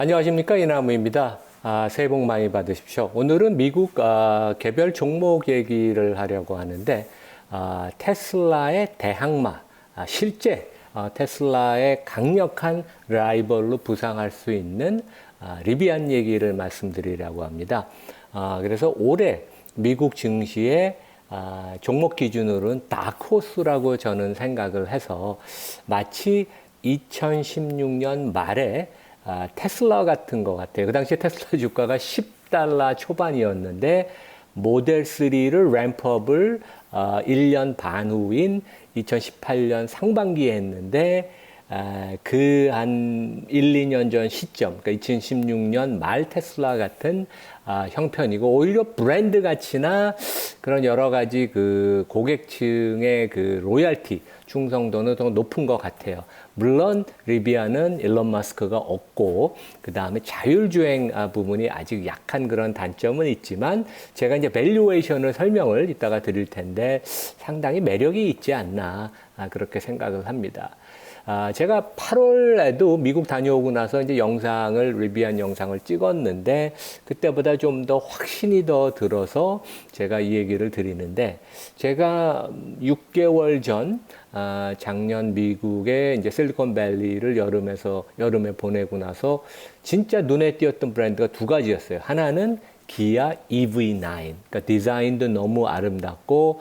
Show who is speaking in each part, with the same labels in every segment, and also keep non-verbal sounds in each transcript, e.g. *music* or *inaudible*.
Speaker 1: 안녕하십니까 이나무입니다. 아, 새해 복 많이 받으십시오. 오늘은 미국 아, 개별 종목 얘기를 하려고 하는데 아, 테슬라의 대항마 아, 실제 아, 테슬라의 강력한 라이벌로 부상할 수 있는 아, 리비안 얘기를 말씀드리려고 합니다. 아, 그래서 올해 미국 증시의 아, 종목 기준으로는 다크호스라고 저는 생각을 해서 마치 2016년 말에 아, 테슬라 같은 것 같아요. 그 당시에 테슬라 *laughs* 주가가 10달러 초반이었는데 모델 3를 램프업을 어, 1년 반 후인 2018년 상반기에 했는데 아, 그한 1, 2년 전 시점, 그러니까 2016년 말 테슬라 같은 아, 형편이고 오히려 브랜드 가치나 그런 여러 가지 그 고객층의 그 로얄티 충성도는 더 높은 것 같아요. 물론 리비아는 일론 마스크가 없고 그 다음에 자율주행 아, 부분이 아직 약한 그런 단점은 있지만 제가 이제 밸류에이션을 설명을 이따가 드릴 텐데 상당히 매력이 있지 않나 아, 그렇게 생각을 합니다. 아, 제가 8월에도 미국 다녀오고 나서 이제 영상을, 리비안 영상을 찍었는데, 그때보다 좀 더 확신이 더 들어서 제가 이 얘기를 드리는데, 제가 6개월 전, 아, 작년 미국의 이제 실리콘밸리를 여름에서, 여름에 보내고 나서 진짜 눈에 띄었던 브랜드가 두 가지였어요. 하나는 기아 EV9. 그러니까 디자인도 너무 아름답고,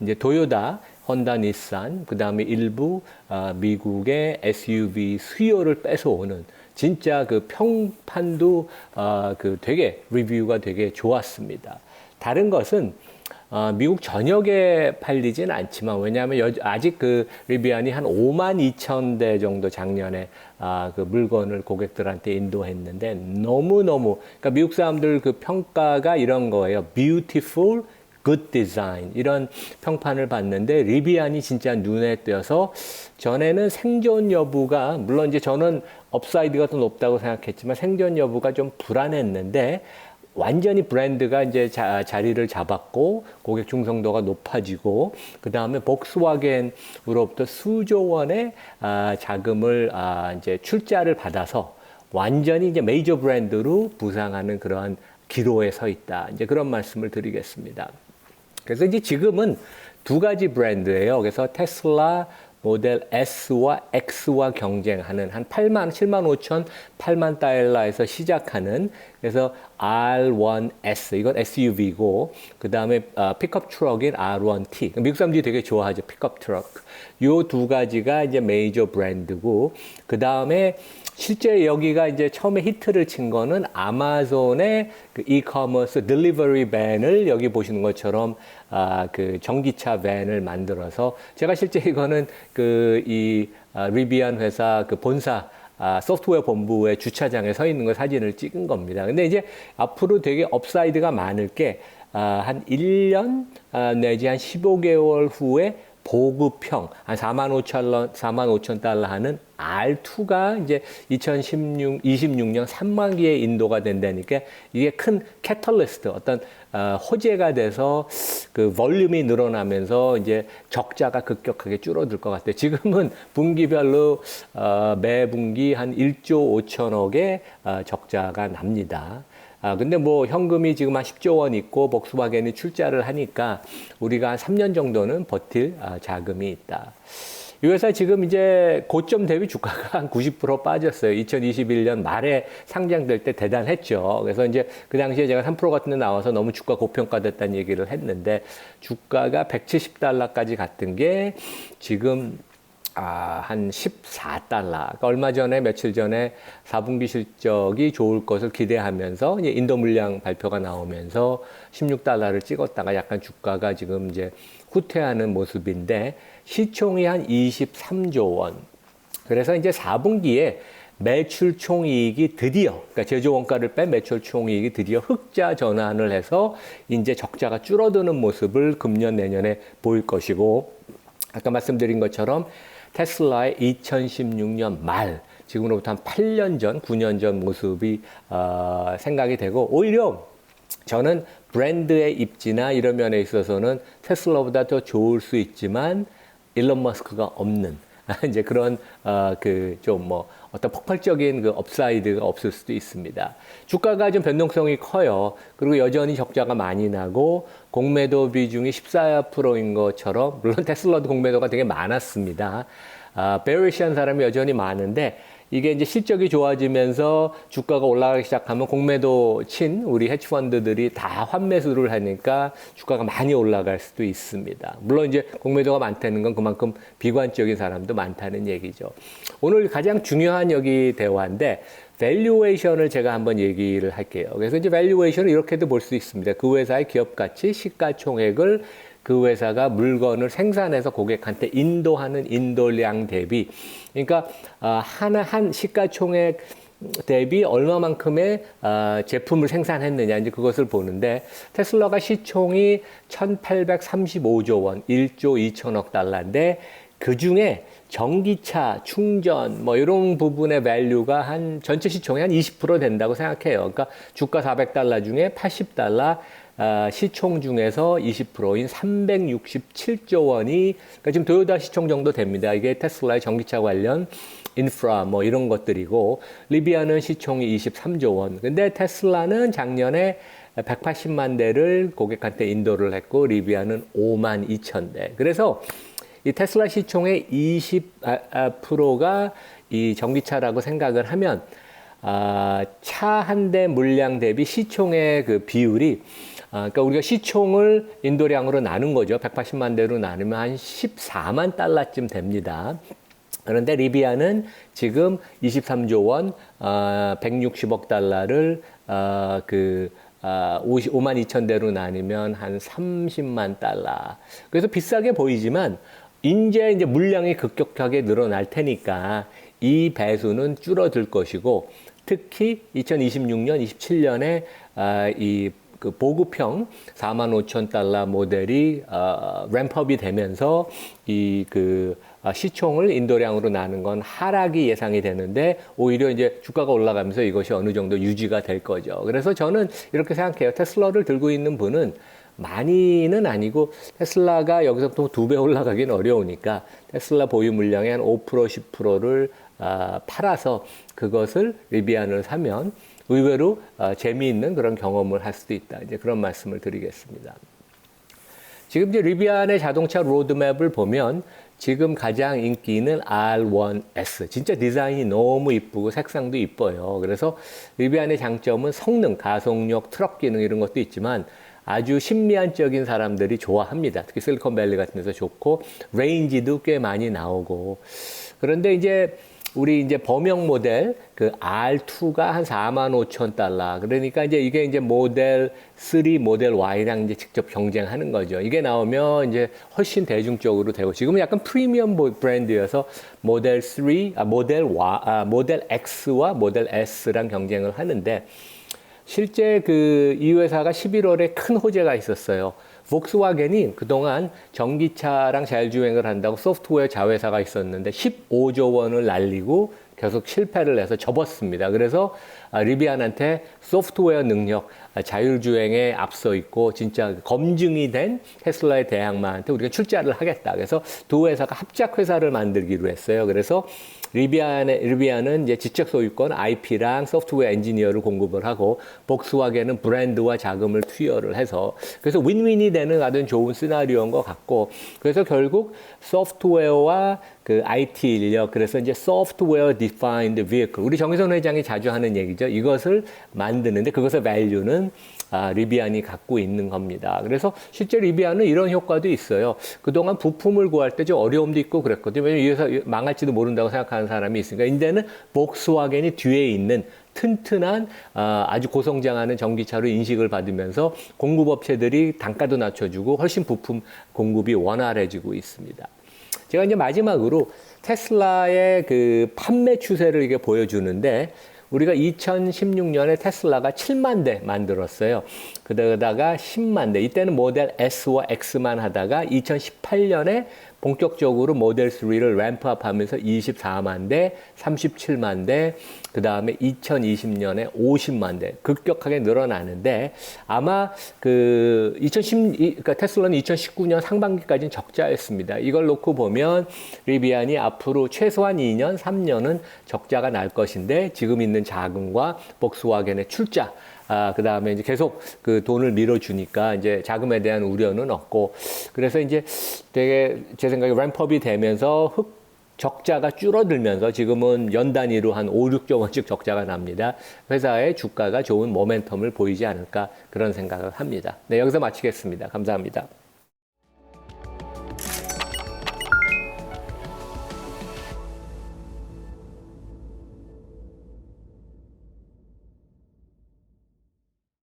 Speaker 1: 이제 도요다, 혼다, 닛산, 그 다음에 일부 아, 미국의 SUV 수요를 뺏어오는 진짜 그 평판도 아, 그 되게 리뷰가 되게 좋았습니다. 다른 것은 아, 미국 전역에 팔리진 않지만 왜냐하면 여, 아직 그 리비안이 한 5만 2천 대 정도 작년에 아, 그 물건을 고객들한테 인도했는데 너무 너무 그러니까 미국 사람들 그 평가가 이런 거예요. beautiful good design 이런 평판을 받는데 리비안이 진짜 눈에 띄어서 전에는 생존 여부가 물론 이제 저는 업사이드가 더 높다고 생각했지만 생존 여부가 좀 불안했는데 완전히 브랜드가 이제 자, 자리를 잡았고 고객 중성도가 높아지고 그 다음에 복스와겐으로부터 수조 원의 아, 자금을 아, 이제 출자를 받아서 완전히 이제 메이저 브랜드로 부상하는 그러한 기로에 서 있다. 이제 그런 말씀을 드리겠습니다. 그래서 이제 지금은 두 가지 브랜드예요. 그래서 테슬라 모델 S와 X와 경쟁하는 한 8만, 7만 5천, 8만 달러에서 시작하는 그래서 R1S 이건 SUV고 그 다음에 어, 픽업 트럭인 R1T 미국 사람들이 되게 좋아하죠 픽업 트럭 요 두 가지가 이제 메이저 브랜드고 그 다음에 실제 여기가 이제 처음에 히트를 친 거는 아마존의 그 이커머스 딜리버리 밴을 여기 보시는 것처럼 아, 그 전기차 밴을 만들어서 제가 실제 이거는 그이 아, 리비안 회사 그 본사 아, 소프트웨어 본부의 주차장에 서 있는 걸 사진을 찍은 겁니다. 근데 이제 앞으로 되게 업사이드가 많을 게, 아, 한 1년, 아, 내지 한 15개월 후에 보급형, 한 4만 5천 원, 4만 5천 달러 하는 R2가 이제 2016, 26년 3만기에 인도가 된다니까 이게 큰 캐털리스트, 어떤, 어, 호재가 돼서 그 볼륨이 늘어나면서 이제 적자가 급격하게 줄어들 것 같아요. 지금은 분기별로, 어, 매 분기 한 1조 5천억의 어, 적자가 납니다. 아, 근데 뭐 현금이 지금 한 10조 원 있고 복스와겐이 출자를 하니까 우리가 한 3년 정도는 버틸 아, 자금이 있다. 이 회사 지금 이제 고점 대비 주가가 한 90% 빠졌어요. 2021년 말에 상장될 때 대단했죠. 그래서 이제 그 당시에 제가 3% 같은 데 나와서 너무 주가 고평가됐다는 얘기를 했는데 주가가 170달러까지 갔던 게 지금 아, 한 14달러. 그러니까 얼마 전에, 며칠 전에 4분기 실적이 좋을 것을 기대하면서 인도 물량 발표가 나오면서 16달러를 찍었다가 약간 주가가 지금 이제 후퇴하는 모습인데 시총이 한 23조 원. 그래서 이제 4분기에 매출 총이익이 드디어, 그러니까 제조 원가를 뺀 매출 총이익이 드디어 흑자 전환을 해서 이제 적자가 줄어드는 모습을 금년 내년에 보일 것이고, 아까 말씀드린 것처럼 테슬라의 2016년 말, 지금으로부터 한 8년 전, 9년 전 모습이 어, 생각이 되고 오히려 저는 브랜드의 입지나 이런 면에 있어서는 테슬라보다 더 좋을 수 있지만 일론 머스크가 없는 *laughs* 이제 그런 어, 그좀 뭐 어떤 폭발적인 그 업사이드가 없을 수도 있습니다. 주가가 좀 변동성이 커요. 그리고 여전히 적자가 많이 나고 공매도 비중이 14%인 것처럼 물론 테슬라도 공매도가 되게 많았습니다. 아, 베리시한 사람이 여전히 많은데 이게 이제 실적이 좋아지면서 주가가 올라가기 시작하면 공매도 친 우리 헤지펀드들이 다 환매수를 하니까 주가가 많이 올라갈 수도 있습니다. 물론 이제 공매도가 많다는 건 그만큼 비관적인 사람도 많다는 얘기죠. 오늘 가장 중요한 여기 대화인데 밸류에이션을 제가 한번 얘기를 할게요. 그래서 이제 밸류에이션을 이렇게도 볼 수 있습니다. 그 회사의 기업 가치, 시가총액을 그 회사가 물건을 생산해서 고객한테 인도하는 인도량 대비 그러니까 아, 하나 한 시가총액 대비 얼마만큼의 아, 제품을 생산했느냐 이제 그것을 보는데 테슬라가 시총이 1,835조 원, 1조 2천억 달러인데 그 중에 전기차, 충전, 뭐 이런 부분의 밸류가 한 전체 시총의 한 20% 된다고 생각해요. 그러니까 주가 400달러 중에 80달러 아, 시총 중에서 20%인 367조 원이 그러니까 지금 도요타 시총 정도 됩니다. 이게 테슬라의 전기차 관련 인프라 뭐 이런 것들이고 리비아는 시총이 23조 원. 근데 테슬라는 작년에 180만 대를 고객한테 인도를 했고 리비아는 5만 2천 대. 그래서 이 테슬라 시총의 20%가 이 전기차라고 생각을 하면 아, 차 한 대 물량 대비 시총의 그 비율이 아, 그러니까 우리가 시총을 인도량으로 나눈 거죠. 180만 대로 나누면 한 14만 달러쯤 됩니다. 그런데 리비아는 지금 23조 원, 어, 160억 달러를 어, 그 아, 55만 2천 대로 나누면 한 30만 달러. 그래서 비싸게 보이지만 이제 이제 물량이 급격하게 늘어날 테니까 이 배수는 줄어들 것이고 특히 2026년, 27년에 아, 이 그 보급형 4만 5천 달러 모델이 어, 램프업이 되면서 이그 아, 시총을 인도량으로 나는 건 하락이 예상이 되는데 오히려 이제 주가가 올라가면서 이것이 어느 정도 유지가 될 거죠. 그래서 저는 이렇게 생각해요. 테슬라를 들고 있는 분은 많이는 아니고 테슬라가 여기서부터 두 배 올라가기는 어려우니까 테슬라 보유 물량의 한 5% 10%를 아, 팔아서 그것을 리비안을 사면 의외로 아, 재미있는 그런 경험을 할 수도 있다. 이제 그런 말씀을 드리겠습니다. 지금 이제 리비안의 자동차 로드맵을 보면 지금 가장 인기 있는 R1S. 진짜 디자인이 너무 이쁘고 색상도 이뻐요. 그래서 리비안의 장점은 성능, 가속력, 트럭 기능 이런 것도 있지만 아주 신미한적인 사람들이 좋아합니다. 특히 실리콘밸리 같은 데서 좋고 레인지도 꽤 많이 나오고 그런데 이제 우리 이제 범용 모델 그 R2가 한 4만 5천 달러. 그러니까 이제 이게 이제 모델 3, 모델 Y랑 이제 직접 경쟁하는 거죠. 이게 나오면 이제 훨씬 대중적으로 되고 지금은 약간 프리미엄 브랜드여서 모델 3, 아, 모델 Y, 아, 모델 X와 모델 S랑 경쟁을 하는데 실제 그 이 회사가 11월에 큰 호재가 있었어요. 복스와겐이 그동안 전기차랑 자율주행을 한다고 소프트웨어 자회사가 있었는데 15조 원을 날리고 계속 실패를 해서 접었습니다. 그래서 아, 리비안한테 소프트웨어 능력, 아, 자율주행에 앞서 있고 진짜 검증이 된 테슬라의 대항마한테 우리가 출자를 하겠다. 그래서 두 회사가 합작 회사를 만들기로 했어요. 그래서 리비안의, 리비안은 이제 지적 소유권 IP랑 소프트웨어 엔지니어를 공급을 하고 복스와겐은 브랜드와 자금을 투여를 해서 그래서 윈윈이 되는 아주 좋은 시나리오인 것 같고 그래서 결국 소프트웨어와 그 IT 인력 그래서 이제 소프트웨어 디파인드 비클 우리 정의선 회장이 자주 하는 얘기죠. 이것을 만드는데 그것의 밸류는 아, 리비안이 갖고 있는 겁니다. 그래서 실제 리비안은 이런 효과도 있어요. 그동안 부품을 구할 때 좀 어려움도 있고 그랬거든요. 왜냐면 이 회사 망할지도 모른다고 생각하는 사람이 있으니까. 이제는 복스와겐이 뒤에 있는 튼튼한 아, 아주 고성장하는 전기차로 인식을 받으면서 공급업체들이 단가도 낮춰주고 훨씬 부품 공급이 원활해지고 있습니다. 제가 이제 마지막으로 테슬라의 그 판매 추세를 이게 보여주는데 우리가 2016년에 테슬라가 7만 대 만들었어요. 그러다가 10만 대. 이때는 모델 S와 X만 하다가 2018년에 본격적으로 모델 3를 램프업 하면서 24만 대, 37만 대, 그 다음에 2020년에 50만 대 급격하게 늘어나는데 아마 그 2010, 이- 그러니까 테슬라는 2019년 상반기까지는 적자였습니다. 이걸 놓고 보면 리비안이 앞으로 최소한 2년, 3년은 적자가 날 것인데 지금 있는 자금과 복스와겐의 출자 아, 그 다음에 이제 계속 그 돈을 밀어주니까 이제 자금에 대한 우려는 없고 그래서 이제 되게 제 생각에 램프업이 되면서 흑 적자가 줄어들면서 지금은 연 단위로 한 5, 6조 원씩 적자가 납니다. 회사의 주가가 좋은 모멘텀을 보이지 않을까 그런 생각을 합니다. 네, 여기서 마치겠습니다. 감사합니다.